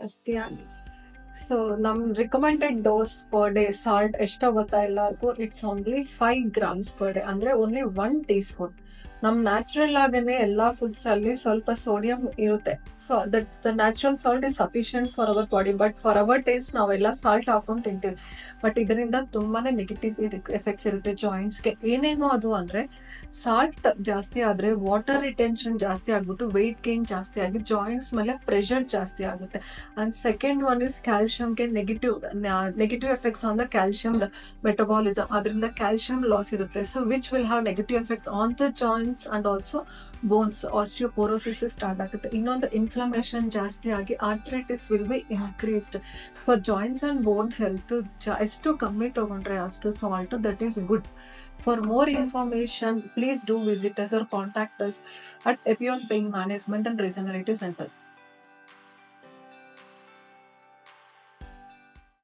ಜಾಸ್ತಿ ಆಗಿ. ಸೊ ನಮ್ recommended dose per day salt ಎಷ್ಟೋ ಗೊತ್ತಾ ಎಲ್ಲರಿಗೂ? It's only five grams per day ಅಂದ್ರೆ ಓನ್ಲಿ ಒನ್ ಟೀ ಸ್ಪೂನ್ ನಮ್ ನ್ಯಾಚುರಲ್ ಆಗನೆ ಎಲ್ಲಾ ಫುಡ್ಸ್ ಅಲ್ಲಿ ಸ್ವಲ್ಪ ಸೋಡಿಯಂ ಇರುತ್ತೆ. So that the natural salt is sufficient for our body but for our taste ನಾವೆಲ್ಲ ಸಾಲ್ಟ್ ಹಾಕೊಂಡು ತಿಂತೀವಿ. ಬಟ್ ಇದರಿಂದ ತುಂಬಾನೇ ನೆಗೆಟಿವ್ ಎಫೆಕ್ಟ್ಸ್ ಇರುತ್ತೆ ಜಾಯಿಂಟ್ಸ್ಗೆ ಏನೇನು ಅದು ಅಂದ್ರೆ ಸಾಲ್ಟ್ ಜಾಸ್ತಿ ಆದ್ರೆ ವಾಟರ್ ರಿಟೆನ್ಷನ್ ಜಾಸ್ತಿ ಆಗ್ಬಿಟ್ಟು ವೆಯ್ಟ್ ಗೇನ್ ಜಾಸ್ತಿ ಆಗಿ ಜಾಯಿಂಟ್ಸ್ ಮೇಲೆ ಪ್ರೆಷರ್ ಜಾಸ್ತಿ ಆಗುತ್ತೆ. And second one is ಕ್ಯಾಲ್ಶಿಯಂಗೆ negative negative effects on the calcium metabolism ಅದರಿಂದ ಕ್ಯಾಲ್ಶಿಯಂ ಲಾಸ್ ಇರುತ್ತೆ. So which will have negative effects on the joints and also bones osteoporosis start ಆಗುತ್ತೆ ಇನ್ನೊಂದು inflammation ಜಾಸ್ತಿ ಆಗಿ arthritis will be increased for joints and bone health ಎಷ್ಟು ಕಮ್ಮಿ ತಗೊಂಡ್ರೆ ಅಷ್ಟು salt that is good for more information please do visit us or contact us at Epione pain management and regenerative centre